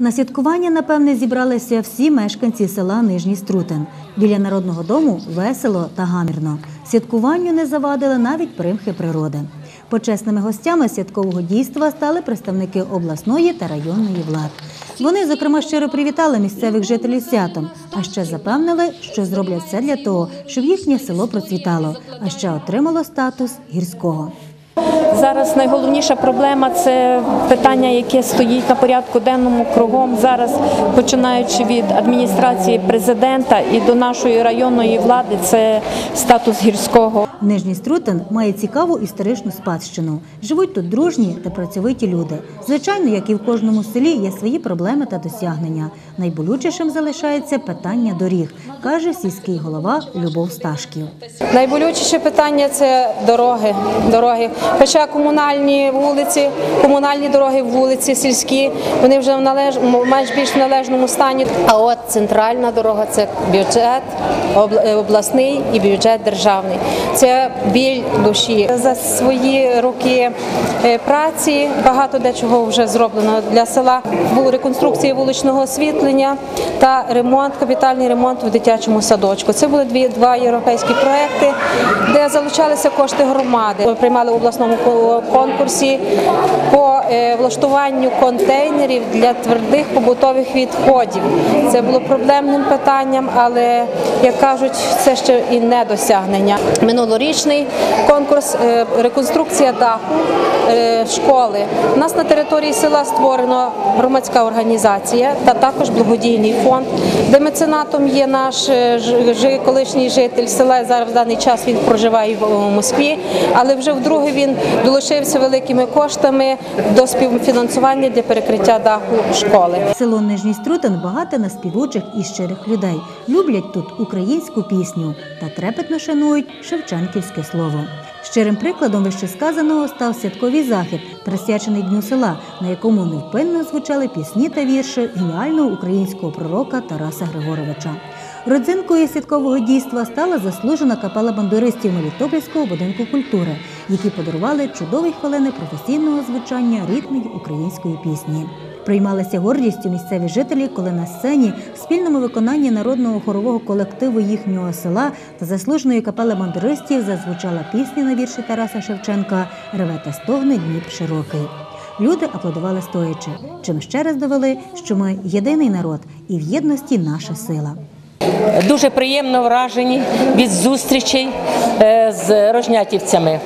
На святкування, напевне, зібралися всі мешканці села Нижній Струтин. Біля народного дому весело та гамірно. Святкуванню не завадили навіть примхи природи. Почесними гостями святкового дійства стали представники обласної та районної влад. Вони, зокрема, щиро привітали місцевих жителів святом, а ще запевнили, що зроблять все для того, щоб їхнє село процвітало, а ще отримало статус гірського. Зараз найголовніша проблема це питання, яке стоїть на порядку денному кругом зараз, починаючи від адміністрації президента і до нашої районної влади, це статус гірського. Нижній Струтин має цікаву історичну спадщину. Живуть тут дружні та працьовиті люди. Звичайно, як і в кожному селі, є свої проблеми та досягнення. Найболючішим залишається питання доріг, каже сільський голова Любов Сташків. Найболючіше питання це дороги. дороги. Хоча комунальні вулиці, комунальні дороги, вулиці сільські, вони вже в належ... менш більш належному стані. А от центральна дорога це бюджет е, обласний і бюджет державний. Це біль душі. За свої роки е, праці багато дечого вже зроблено для села. Була реконструкція вуличного освітлення та ремонт, капітальний ремонт в дитячому садочку. Це були дві два європейські проекти, де залучалися кошти громади. Приймали в обласному конкурсі по е, влаштуванню контейнерів для твердих побутових відходів. Це було проблемним питанням, але як кажуть, це ще і не досягнення. Минулорічний конкурс е, реконструкція даху е, школи. У нас на території села створено громадська організація та також благодійний фонд, де меценатом є наш колишній житель села. Зараз в даний час він проживає в Москві, але вже вдруге він долучився великими коштами до співфінансування для перекриття даху школи. Село Нижній Струтин багате на співучих і щирих людей. Люблять тут українську пісню та трепетно шанують шевченківське слово. Щирим прикладом вищесказаного став святковий захід, присвячений Дню села, на якому невпинно звучали пісні та вірші геніального українського пророка Тараса Григоровича. Родзинкою святкового дійства стала заслужена капела бандуристів Мелітопольського будинку культури, які подарували чудові хвилини професійного звучання рідної української пісні. Приймалися гордістю місцеві жителі, коли на сцені в спільному виконанні народного хорового колективу їхнього села та заслуженої капели бандуристів зазвучала пісня на вірші Тараса Шевченка Реве та стогне Дніп широкий. Люди аплодували стоячи, чим ще раз довели, що ми єдиний народ і в єдності наша сила. Дуже приємно вражені від зустрічей е, з рожнятівцями.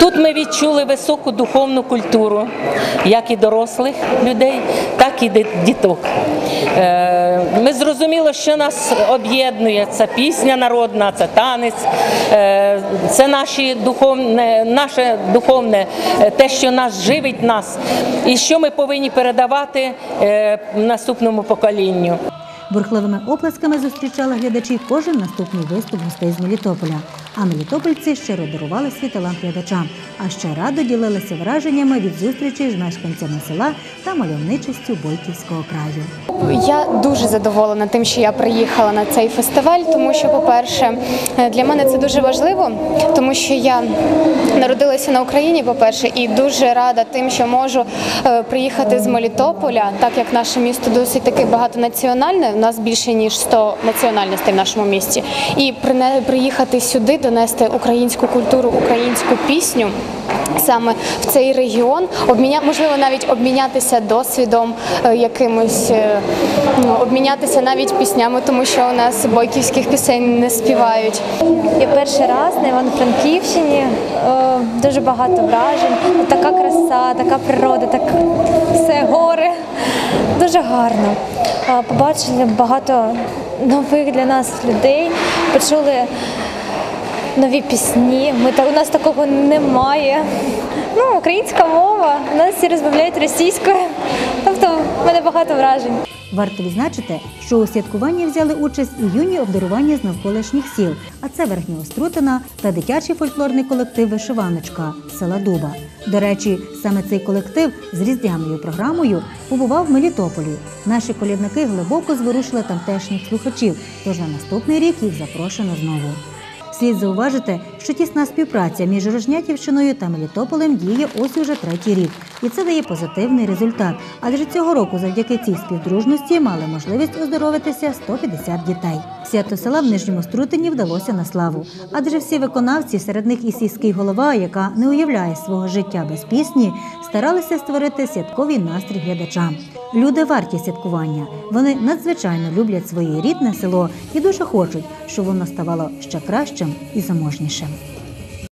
Тут ми відчули високу духовну культуру, як і дорослих людей, так і діток. Е, Ми зрозуміли, що нас об'єднує це пісня народна, це танець, е, це наші духовне, наше духовне, те, що нас живить нас, і що ми повинні передавати наступному поколінню. Бурхливими оплесками зустрічали глядачі кожен наступний виступ гостей з Мелітополя. А мелітопольці щиро дарували свій талант глядачам, а ще радо ділилися враженнями від зустрічі з мешканцями села та мальовничістю Бойківського краю. Я дуже задоволена тим, що я приїхала на цей фестиваль, тому що, по-перше, е, для мене це дуже важливо, тому що я народилася на Україні, по-перше, і дуже рада тим, що можу е, приїхати з Мелітополя, так як наше місто досить таки багатонаціональне. У нас більше ніж 100 національностей в нашому місті, і приїхати сюди, донести українську культуру, українську пісню. Саме в цей регіон обміня можливо навіть обмінятися досвідом е, якимось, е, ну, обмінятися навіть піснями, тому що у нас бойківських пісень не співають. Я перший раз на Івано-Франківщині. Е, Дуже багато вражень. Така краса, така природа, так все гори. Дуже гарно. Побачили багато нових для нас людей, почули нові пісні. Ми та у нас такого немає. Ну, українська мова, у нас всі розмовляють російською. Тобто в мене багато вражень. Варто відзначити, що у святкуванні взяли участь і юні обдарування з навколишніх сіл, а це Верхня Острутина та дитячий фольклорний колектив Вишиваночка села Дуба. До речі, саме цей колектив з різдвяною програмою побував в Мелітополі. Наші колідники глибоко зворушили тамтешніх слухачів, тож на наступний рік їх запрошено знову. Слід зауважити, що тісна співпраця між Рожнятівщиною та Мелітополем діє ось уже третій рік, і це дає позитивний результат. Адже цього року завдяки цій співдружності мали можливість оздоровитися 150 дітей. Свято села в Нижньому Струтині вдалося на славу, адже всі виконавці, серед них і сільський голова, яка не уявляє свого життя без пісні, старалися створити святковий настрій глядачам. Люди варті святкування. Вони надзвичайно люблять своє рідне село і дуже хочуть, щоб воно ставало ще кращим і заможнішим.